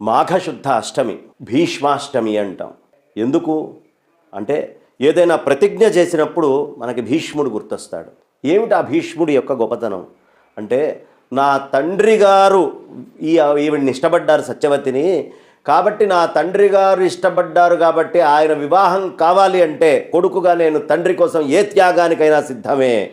మాఘశుద్ధ అష్టమి భీష్మాష్టమి అంటాం. ఎందుకు? అంటే ఏదైనా ప్రతిజ్ఞ చేసినప్పుడు మనకి భీష్ముడు గుర్తొస్తాడు. ఏమిటి ఆ భీష్ముడి యొక్క గొప్పతనం? అంటే నా తండ్రి గారు ఈ ఈవిడిని ఇష్టపడ్డారు సత్యవతిని కాబట్టి నా తండ్రి గారు ఇష్టపడ్డారు కాబట్టి ఆయన వివాహం కావాలి అంటే కొడుకుగా నేను తండ్రి కోసం ఏ త్యాగానికైనా సిద్ధమే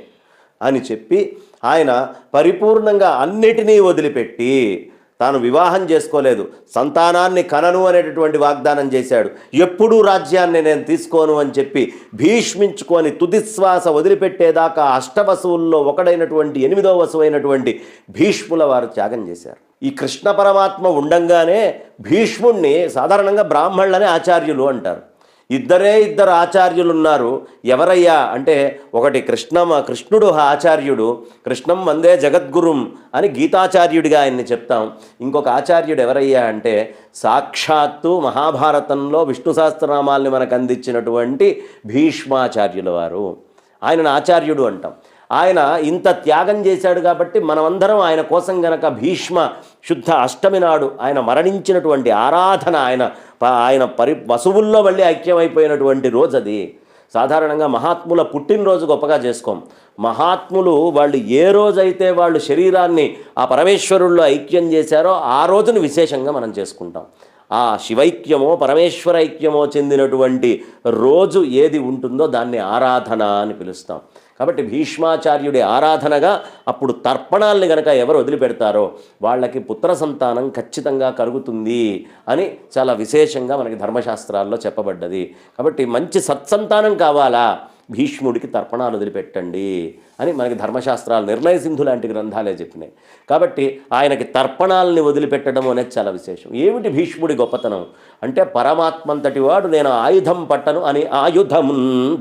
అని చెప్పి ఆయన పరిపూర్ణంగా అన్నిటినీ వదిలిపెట్టి తాను వివాహం చేసుకోలేదు. సంతానాన్ని కనను అనేటటువంటి వాగ్దానం చేశాడు. ఎప్పుడూ రాజ్యాన్ని నేను తీసుకోను అని చెప్పి భీష్మించుకొని తుదిశ్వాస వదిలిపెట్టేదాకా అష్టవసువుల్లో ఒకడైనటువంటి ఎనిమిదో వసువైనటువంటి భీష్ముల వారు త్యాగం చేశారు. ఈ కృష్ణ పరమాత్మ ఉండంగానే భీష్ముణ్ణి సాధారణంగా బ్రాహ్మణులనే ఆచార్యులు అంటారు. ఇద్దరే ఇద్దరు ఆచార్యులు ఉన్నారు ఎవరయ్యా? అంటే ఒకటి కృష్ణ కృష్ణుడు ఆచార్యుడు కృష్ణం వందే జగద్గురుం అని గీతాచార్యుడిగా ఆయన్ని చెప్తాం. ఇంకొక ఆచార్యుడు ఎవరయ్యా అంటే సాక్షాత్తు మహాభారతంలో విష్ణు సహస్రనామాల్ని మనకు అందించినటువంటి భీష్మాచార్యుల వారు. ఆయనను ఆచార్యుడు అంటాం. ఆయన ఇంత త్యాగం చేశాడు కాబట్టి మనమందరం ఆయన కోసం గనక భీష్మ శుద్ధ అష్టమి నాడు ఆయన మరణించినటువంటి ఆరాధన ఆయన ఆయన పరి వసువుల్లో మళ్ళీ ఐక్యమైపోయినటువంటి రోజు అది సాధారణంగా మహాత్ముల పుట్టినరోజు గొప్పగా చేసుకోం. మహాత్ములు వాళ్ళు ఏ రోజైతే వాళ్ళు శరీరాన్ని ఆ పరమేశ్వరుల్లో ఐక్యం చేశారో ఆ రోజును విశేషంగా మనం చేసుకుంటాం. ఆ శివైక్యమో పరమేశ్వరైక్యమో చెందినటువంటి రోజు ఏది ఉంటుందో దాన్ని ఆరాధన అని పిలుస్తాం. కాబట్టి భీష్మాచార్యుడి ఆరాధనగా అప్పుడు తర్పణాల్ని గనక ఎవరు వదిలిపెడతారో వాళ్ళకి పుత్ర సంతానం ఖచ్చితంగా కలుగుతుంది అని చాలా విశేషంగా మనకి ధర్మశాస్త్రాల్లో చెప్పబడ్డది. కాబట్టి మంచి సత్సంతానం కావాలా? భీష్ముడికి తర్పణాలు వదిలిపెట్టండి. అని మనకి ధర్మశాస్త్రాలు నిర్ణయ సింధు లాంటి గ్రంథాలే చెప్పినాయి. కాబట్టి ఆయనకి తర్పణాలని వదిలిపెట్టడం అనేది చాలా విశేషం. ఏమిటి భీష్ముడి గొప్పతనం? అంటే పరమాత్మంతటి వాడు నేను ఆయుధం పట్టను అని ఆయుధం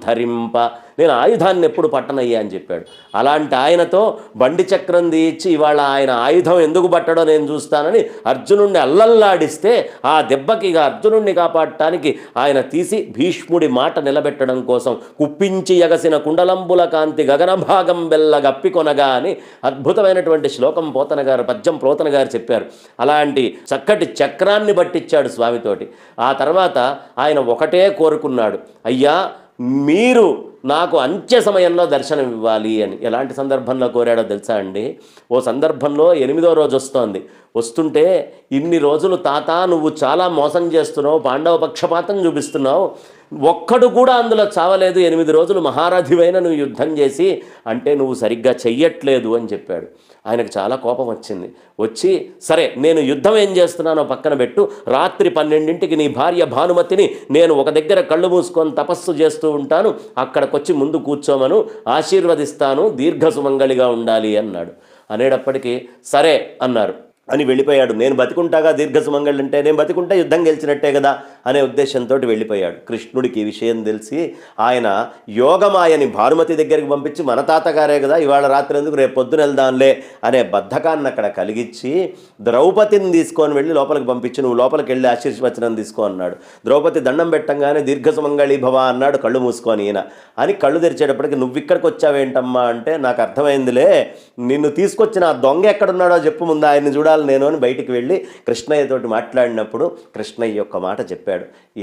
ధరింప. నేను ఆయుధాన్ని ఎప్పుడు పట్టనయ్యా అని చెప్పాడు. అలాంటి ఆయనతో బండి చక్రం తీయించి ఇవాళ ఆయన ఆయుధం ఎందుకు పట్టడో నేను చూస్తానని అర్జునుడిని అల్లల్లాడిస్తే ఆ దెబ్బకి ఇక అర్జునుడిని కాపాడటానికి ఆయన తీసి భీష్ముడి మాట నిలబెట్టడం కోసం కుప్పించి ఎగసిన కుండలంబుల కాంతి గగనభాగం బెల్ల గప్పికొనగా అని అద్భుతమైనటువంటి శ్లోకం పోతన గారు పద్యం పోతన గారు చెప్పారు. అలాంటి చక్కటి చక్రాన్ని పట్టించాడు స్వామితోటి. ఆ తర్వాత ఆయన ఒకటే కోరుకున్నాడు. అయ్యా మీరు నాకు అంత్య సమయంలో దర్శనం ఇవ్వాలి అని. ఎలాంటి సందర్భంలో కోరాడో తెలుసా అండి? ఓ సందర్భంలో ఎనిమిదో రోజు వస్తోంది. వస్తుంటే ఇన్ని రోజులు తాత నువ్వు చాలా మోసం చేస్తున్నావు పాండవ పక్షపాతం చూపిస్తున్నావు ఒక్కడు కూడా అందులో చావలేదు. ఎనిమిది రోజులు మహారథివైన నువ్వు యుద్ధం చేసి అంటే నువ్వు సరిగ్గా చెయ్యట్లేదు అని చెప్పాడు. ఆయనకు చాలా కోపం వచ్చింది. వచ్చి సరే నేను యుద్ధం ఏం చేస్తున్నానో పక్కన పెట్టు. రాత్రి పన్నెండింటికి నీ భార్య భానుమతిని నేను ఒక దగ్గర కళ్ళు మూసుకొని తపస్సు చేస్తూ ఉంటాను. అక్కడికొచ్చి ముందు కూర్చోమను. ఆశీర్వదిస్తాను. దీర్ఘ సుమంగళిగా ఉండాలి అన్నాడు. అనేటప్పటికీ సరే అన్నారు. అని వెళ్ళిపోయాడు. నేను బతికుంటాగా దీర్ఘ సుమంగళి అంటే? నేను బతికుంటే యుద్ధం గెలిచినట్టే కదా. అనే ఉద్దేశంతో వెళ్ళిపోయాడు. కృష్ణుడికి ఈ విషయం తెలిసి ఆయన యోగమాయని భానుమతి దగ్గరికి పంపించి మన తాతగారే కదా ఇవాళ రాత్రి ఎందుకు రేపు పొద్దున వెళ్దాంలే అనే బద్ధకాన్ని అక్కడ కలిగించి ద్రౌపదిని తీసుకొని వెళ్ళి లోపలికి పంపించి నువ్వు లోపలికి వెళ్ళి ఆశీర్వచనం తీసుకో అన్నాడు. ద్రౌపది దండం పెట్టంగానే దీర్ఘసుమంగళి భవ అన్నాడు కళ్ళు మూసుకొని ఈయన. అని కళ్ళు తెరిచేటప్పటికి నువ్వు ఇక్కడికి వచ్చావేంటమ్మా అంటే నాకు అర్థమైందిలే నిన్ను తీసుకొచ్చిన ఆ దొంగ ఎక్కడున్నాడో చెప్పు ముందు ఆయన్ని చూడాలి నేను అని బయటికి వెళ్ళి కృష్ణయ్యతోటి మాట్లాడినప్పుడు కృష్ణయ్య యొక్క మాట చెప్పాడు.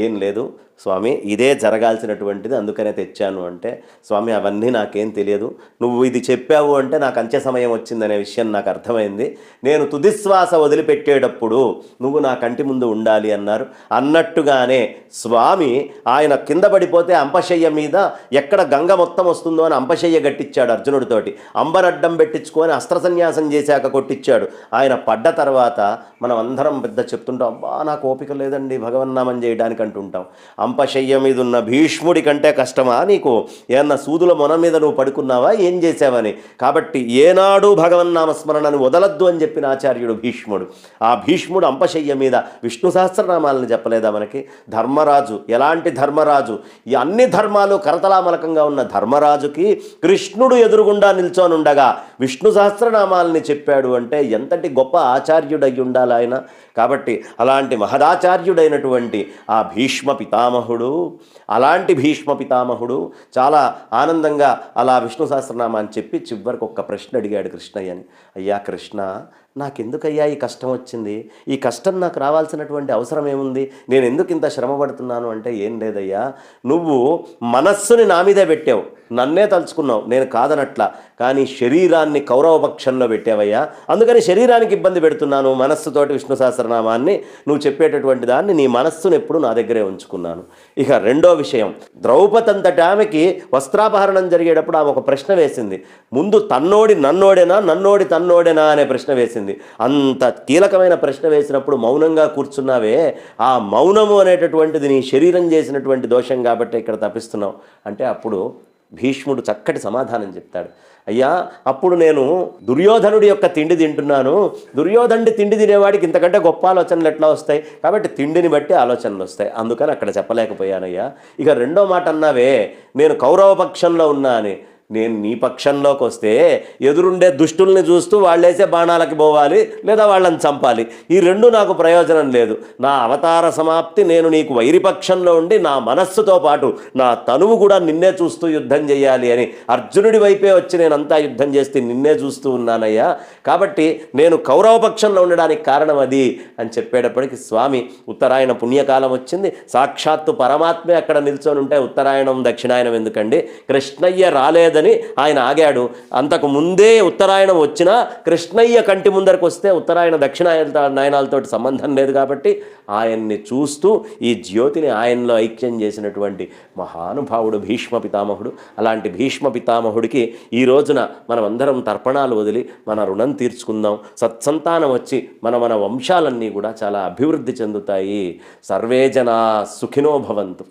ఏం లేదు స్వామి ఇదే జరగాల్సినటువంటిది అందుకనే తెచ్చాను అంటే స్వామి అవన్నీ నాకేం తెలియదు. నువ్వు ఇది చెప్పావు అంటే నాకు అంచె సమయం వచ్చిందనే విషయం నాకు అర్థమైంది. నేను తుదిశ్వాస వదిలిపెట్టేటప్పుడు నువ్వు నా కంటి ముందు ఉండాలి అన్నారు. అన్నట్టుగానే స్వామి ఆయన కింద పడిపోతే అంపశయ్య మీద ఎక్కడ గంగ మొత్తం వస్తుందో అని అంపశయ్య గట్టించాడు అర్జునుడితోటి. అంబరడ్డం పెట్టించుకొని అస్త్ర సన్యాసం చేశాక కొట్టించాడు ఆయన పడ్డ తర్వాత మనం అందరం పెద్ద చెప్తుంటాం అబ్బా నాకు ఓపిక లేదండి భగవన్నామ చేయడానికి అంటుంటాం అంపశయ్య మీద ఉన్న భీష్ముడి కంటే కష్టమా నీకు? ఏమన్నా సూదుల మొన మీద నువ్వు పడుకున్నావా? ఏం చేసావని కాబట్టి ఏనాడు భగవన్నామస్మరణను వదలద్దు అని చెప్పిన ఆచార్యుడు భీష్ముడు. ఆ భీష్ముడు అంపశయ్య మీద విష్ణు సహస్రనామాలను చెప్పలేదా మనకి? ధర్మరాజు ఎలాంటి ధర్మరాజు? ఈ అన్ని ధర్మాలు కరతలామలకంగా ఉన్న ధర్మరాజుకి కృష్ణుడు ఎదురుగుండా నిల్చోనుండగా విష్ణు సహస్రనామాలని చెప్పాడు అంటే ఎంతటి గొప్ప ఆచార్యుడై ఉండాలి ఆయన? కాబట్టి అలాంటి మహదాచార్యుడైనటువంటి ఆ భీష్మ పితామహుడు అలాంటి భీష్మ పితామహుడు చాలా ఆనందంగా అలా విష్ణు సహస్రనామాన్ని చెప్పి చివరికి ఒక్క ప్రశ్న అడిగాడు కృష్ణయ్యని. అయ్యా కృష్ణ నాకెందుకయ్యా ఈ కష్టం వచ్చింది? ఈ కష్టం నాకు రావాల్సినటువంటి అవసరం ఏముంది? నేను ఎందుకు ఇంత శ్రమ పడుతున్నాను అంటే ఏం లేదయ్యా నువ్వు మనస్సుని నా మీదే పెట్టావు. నన్నే తలుచుకున్నావు నేను కాదనట్లా. కానీ శరీరాన్ని కౌరవపక్షంలో పెట్టావయ్యా. అందుకని శరీరానికి ఇబ్బంది పెడుతున్నాను మనస్సుతోటి విష్ణు సహస్రనామాన్ని. నువ్వు చెప్పేటటువంటి దాన్ని నీ మనస్సును ఎప్పుడు నా దగ్గరే ఉంచుకున్నాను. ఇక రెండో విషయం ద్రౌపది ఆమెకి వస్త్రాపహరణం జరిగేటప్పుడు ఆమె ఒక ప్రశ్న వేసింది. ముందు తన్నోడి నన్నోడేనా నన్నోడి తన్నోడేనా అనే ప్రశ్న వేసింది. అంత కీలకమైన ప్రశ్న వేసినప్పుడు మౌనంగా కూర్చున్నావే. ఆ మౌనము అనేటటువంటిది నీ శరీరం చేసినటువంటి దోషం కాబట్టి ఇక్కడ తప్పిస్తున్నావు. అంటే అప్పుడు భీష్ముడు చక్కటి సమాధానం చెప్తాడు. అయ్యా అప్పుడు నేను దుర్యోధనుడి యొక్క తిండి తింటున్నాను. దుర్యోధనుడి తిండి తినేవాడికి ఇంతకంటే గొప్ప ఆలోచనలు ఎట్లా వస్తాయి? కాబట్టి తిండిని బట్టి ఆలోచనలు వస్తాయి. అందుకని అక్కడ చెప్పలేకపోయానయ్యా. ఇక రెండో మాట అన్నావే నేను కౌరవ పక్షంలో ఉన్నా అని నేను నీ పక్షంలోకి వస్తే ఎదురుండే దుష్టుల్ని చూస్తూ వాళ్ళేసే బాణాలకి పోవాలి లేదా వాళ్ళని చంపాలి. ఈ రెండు నాకు ప్రయోజనం లేదు. నా అవతార సమాప్తి నేను నీకు వైరిపక్షంలో ఉండి నా మనస్సుతో పాటు నా తనువు కూడా నిన్నే చూస్తూ యుద్ధం చేయాలి అని అర్జునుడి వైపే వచ్చి నేనంతా యుద్ధం చేస్తే నిన్నే చూస్తూ ఉన్నానయ్యా. కాబట్టి నేను కౌరవ పక్షంలో ఉండడానికి కారణం అది అని చెప్పేటప్పటికి స్వామి ఉత్తరాయణ పుణ్యకాలం వచ్చింది. సాక్షాత్తు పరమాత్మే అక్కడ నిల్చొని ఉంటే ఉత్తరాయణం దక్షిణాయనం ఎందుకండి? కృష్ణయ్య రాలేదని ఆయన ఆగాడు. అంతకు ముందే ఉత్తరాయణం వచ్చినా కృష్ణయ్య కంటి ముందరకు వస్తే ఉత్తరాయణ దక్షిణాయన నయనాలతో సంబంధం లేదు కాబట్టి ఆయన్ని చూస్తూ ఈ జ్యోతిని ఆయనలో ఐక్యం చేసినటువంటి మహానుభావుడు భీష్మ పితామహుడు. అలాంటి భీష్మ పితామహుడికి ఈ రోజున మనమందరం తర్పణాలు వదిలి మన రుణం తీర్చుకుందాం. సత్సంతానం వచ్చి మన మన వంశాలన్నీ కూడా చాలా అభివృద్ధి చెందుతాయి. సర్వే జనా సుఖినో భవంతు.